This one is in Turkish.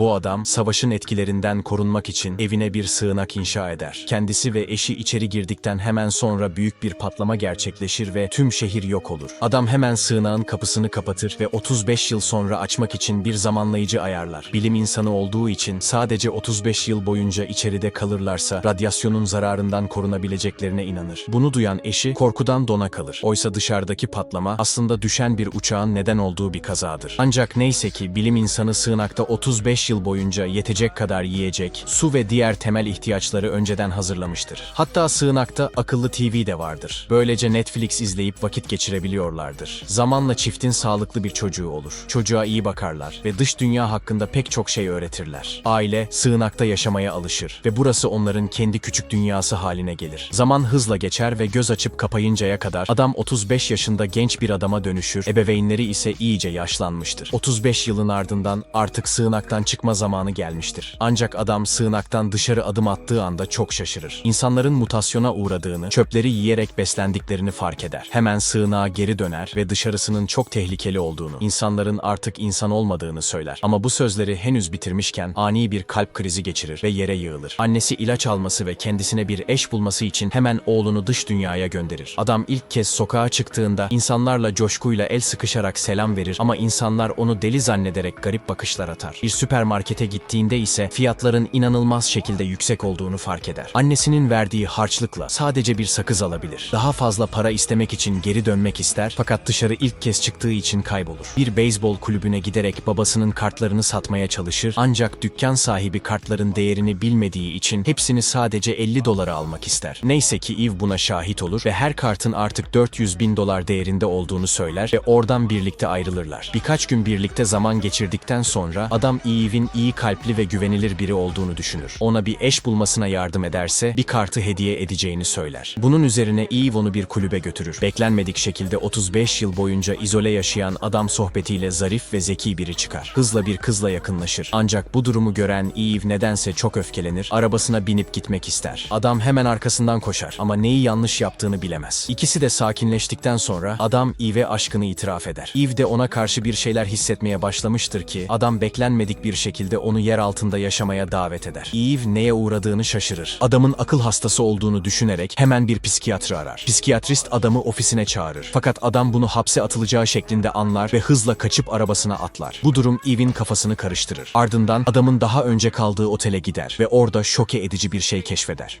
Bu adam savaşın etkilerinden korunmak için evine bir sığınak inşa eder. Kendisi ve eşi içeri girdikten hemen sonra büyük bir patlama gerçekleşir ve tüm şehir yok olur. Adam hemen sığınağın kapısını kapatır ve 35 yıl sonra açmak için bir zamanlayıcı ayarlar. Bilim insanı olduğu için sadece 35 yıl boyunca içeride kalırlarsa radyasyonun zararından korunabileceklerine inanır. Bunu duyan eşi korkudan dona kalır. Oysa dışarıdaki patlama aslında düşen bir uçağın neden olduğu bir kazadır. Ancak neyse ki bilim insanı sığınakta 35 yıl boyunca yetecek kadar yiyecek, su ve diğer temel ihtiyaçları önceden hazırlamıştır. Hatta sığınakta akıllı TV de vardır. Böylece Netflix izleyip vakit geçirebiliyorlardır. Zamanla çiftin sağlıklı bir çocuğu olur. Çocuğa iyi bakarlar ve dış dünya hakkında pek çok şey öğretirler. Aile sığınakta yaşamaya alışır ve burası onların kendi küçük dünyası haline gelir. Zaman hızla geçer ve göz açıp kapayıncaya kadar adam 35 yaşında genç bir adama dönüşür, ebeveynleri ise iyice yaşlanmıştır. 35 yılın ardından artık sığınaktan çıkma zamanı gelmiştir. Ancak adam sığınaktan dışarı adım attığı anda çok şaşırır. İnsanların mutasyona uğradığını, çöpleri yiyerek beslendiklerini fark eder. Hemen sığınağa geri döner ve dışarısının çok tehlikeli olduğunu, insanların artık insan olmadığını söyler. Ama bu sözleri henüz bitirmişken ani bir kalp krizi geçirir ve yere yığılır. Annesi ilaç alması ve kendisine bir eş bulması için hemen oğlunu dış dünyaya gönderir. Adam ilk kez sokağa çıktığında insanlarla coşkuyla el sıkışarak selam verir ama insanlar onu deli zannederek garip bakışlar atar. Bir süpermarkete gittiğinde ise fiyatların inanılmaz şekilde yüksek olduğunu fark eder. Annesinin verdiği harçlıkla sadece bir sakız alabilir. Daha fazla para istemek için geri dönmek ister fakat dışarı ilk kez çıktığı için kaybolur. Bir beyzbol kulübüne giderek babasının kartlarını satmaya çalışır ancak dükkan sahibi kartların değerini bilmediği için hepsini sadece 50 dolara almak ister. Neyse ki Eve buna şahit olur ve her kartın artık 400 bin dolar değerinde olduğunu söyler ve oradan birlikte ayrılırlar. Birkaç gün birlikte zaman geçirdikten sonra adam Eve'in iyi kalpli ve güvenilir biri olduğunu düşünür. Ona bir eş bulmasına yardım ederse bir kartı hediye edeceğini söyler. Bunun üzerine Eve onu bir kulübe götürür. Beklenmedik şekilde 35 yıl boyunca izole yaşayan adam sohbetiyle zarif ve zeki biri çıkar. Hızla bir kızla yakınlaşır. Ancak bu durumu gören Eve nedense çok öfkelenir, arabasına binip gitmek ister. Adam hemen arkasından koşar ama neyi yanlış yaptığını bilemez. İkisi de sakinleştikten sonra adam Eve'e aşkını itiraf eder. Eve de ona karşı bir şeyler hissetmeye başlamıştır ki adam beklenmedik bir şekilde onu yer altında yaşamaya davet eder. Eve neye uğradığını şaşırır. Adamın akıl hastası olduğunu düşünerek hemen bir psikiyatrı arar. Psikiyatrist adamı ofisine çağırır. Fakat adam bunu hapse atılacağı şeklinde anlar ve hızla kaçıp arabasına atlar. Bu durum Eve'in kafasını karıştırır. Ardından adamın daha önce kaldığı otele gider ve orada şoke edici bir şey keşfeder.